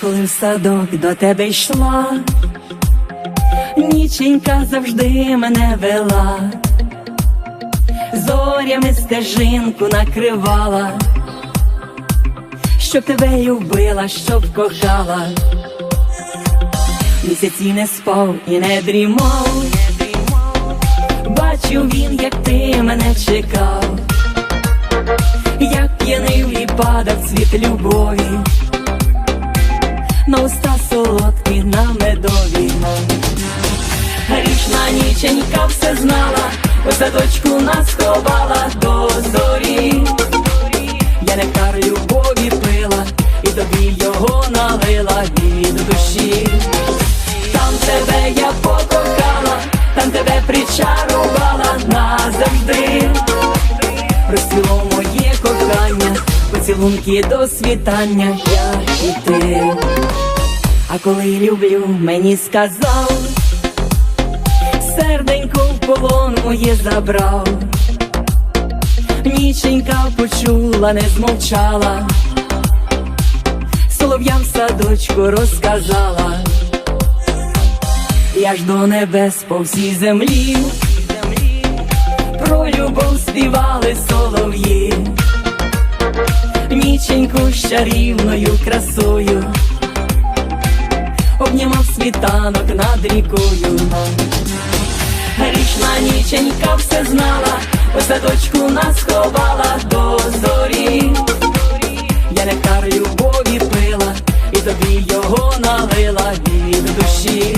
Коли в садок до тебе йшла, ніченька завжди мене вела, зорями стежинку накривала, щоб тебе й вбила, щоб кохала, місяці не спав і не дрімав, бачив він, як ти мене чекав, як п'яний в падав цвіт любові садочку нас ховала до зорі. Я нектар любові пила, і тобі його налила від душі. Там тебе я покохала, там тебе причарувала назавжди. Розцвіло моє кохання, поцілунки до світання, я і ти. А коли люблю, мені сказав, серденько в полон моє забрав, ніченька почула, не змовчала, солов'ям садочку розказала, я ж до небес по всій землі, про любов співали солов'ї, ніченьку з чарівною красою. Обнімав світанок над рікою. Грішна ніченька все знала, у садочку нас ховала до зорі. Я нектар любові пила, і тобі його налила від душі.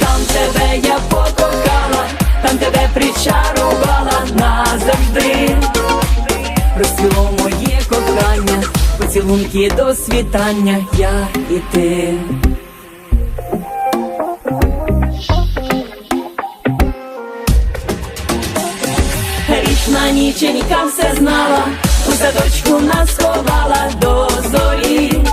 Там тебе я покохала, там тебе причарувала назавжди. Розцвіло моє кохання, поцілунки до світання, я і ти. Грішна ніченька все знала, у садочку нас ховала до зорі.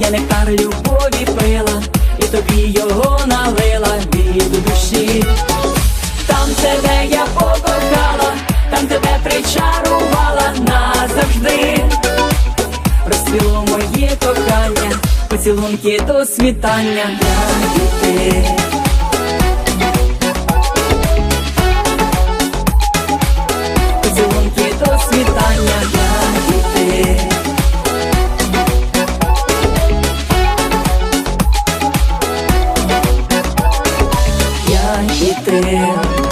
Я нектар любові пила, і тобі його налила від душі. Там тебе я покохала, там тебе причарувала назавжди. Розцвіло моє кохання, поцілунки до світання, я і ти. Я і ти.